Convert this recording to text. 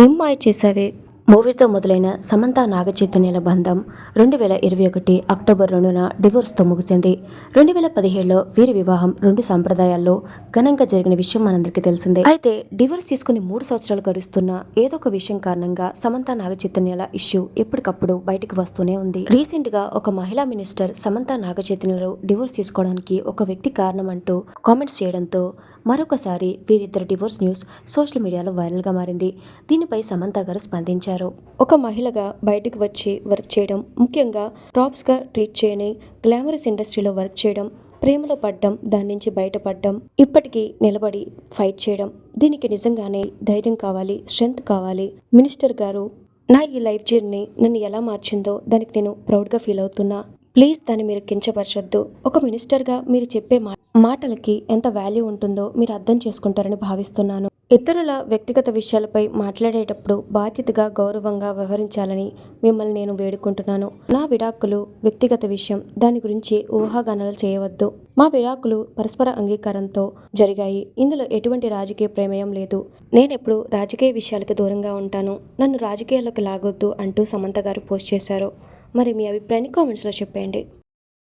ఏం మాయ చేశావే? మూవీతో మొదలైన సమంత నాగచైతన్యాల బంధం రెండు వేల ఇరవై ఒకటి అక్టోబర్ రెండున డివోర్స్తో ముగిసింది. రెండు వేల పదిహేడులో వీరి వివాహం రెండు సంప్రదాయాల్లో ఘనంగా జరిగిన విషయం మనందరికీ తెలిసిందే. అయితే డివోర్స్ తీసుకుని మూడు సంవత్సరాలు గడుస్తున్న ఏదో ఒక విషయం కారణంగా సమంత నాగచైతన్యాల ఇష్యూ ఎప్పటికప్పుడు బయటకు వస్తూనే ఉంది. రీసెంట్గా ఒక మహిళా మినిస్టర్ సమంత నాగచైతన్యలు డివోర్స్ తీసుకోవడానికి ఒక వ్యక్తి కారణం అంటూ కామెంట్స్ చేయడంతో మరొకసారి వీరిద్దరు డివోర్స్ న్యూస్ సోషల్ మీడియాలో వైరల్గా మారింది. దీనిపై సమంత గారు స్పందించారు. ఒక మహిళగా బయటకు వచ్చి వర్క్ చేయడం ముఖ్యంగా ప్రాప్స్గా ట్రీట్ చేయని గ్లామరస్ ఇండస్ట్రీలో వర్క్ చేయడం ప్రేమలో పడ్డం దాని నుంచి బయటపడ్డం ఇప్పటికీ నిలబడి ఫైట్ చేయడం. దీనికి నిజంగానే ధైర్యం కావాలి స్ట్రెంగ్త్ కావాలి. మినిస్టర్ గారు నా ఈ లైఫ్ జర్నీ నన్ను ఎలా మార్చిందో దానికి నేను ప్రౌడ్గా ఫీల్ అవుతున్నా. ప్లీజ్ దాన్ని మీరు కించపరచొద్దు. ఒక మినిస్టర్గా మీరు చెప్పే మా మాటలకి ఎంత వాల్యూ ఉంటుందో మీరు అర్థం చేసుకుంటారని భావిస్తున్నాను. ఇతరుల వ్యక్తిగత విషయాలపై మాట్లాడేటప్పుడు బాధ్యతగా గౌరవంగా వ్యవహరించాలని మిమ్మల్ని నేను వేడుకుంటున్నాను. నా విడాకులు వ్యక్తిగత విషయం దాని గురించి ఊహాగానాలు చేయవద్దు. మా విడాకులు పరస్పర అంగీకారంతో జరిగాయి. ఇందులో ఎటువంటి రాజకీయ ప్రమేయం లేదు. నేనెప్పుడు రాజకీయ విషయాలకు దూరంగా ఉంటాను. నన్ను రాజకీయాలకు లాగొద్దు అంటూ సమంత గారు పోస్ట్ చేశారు. మరి మీ అభిప్రాయాన్ని కామెంట్స్లో చెప్పండి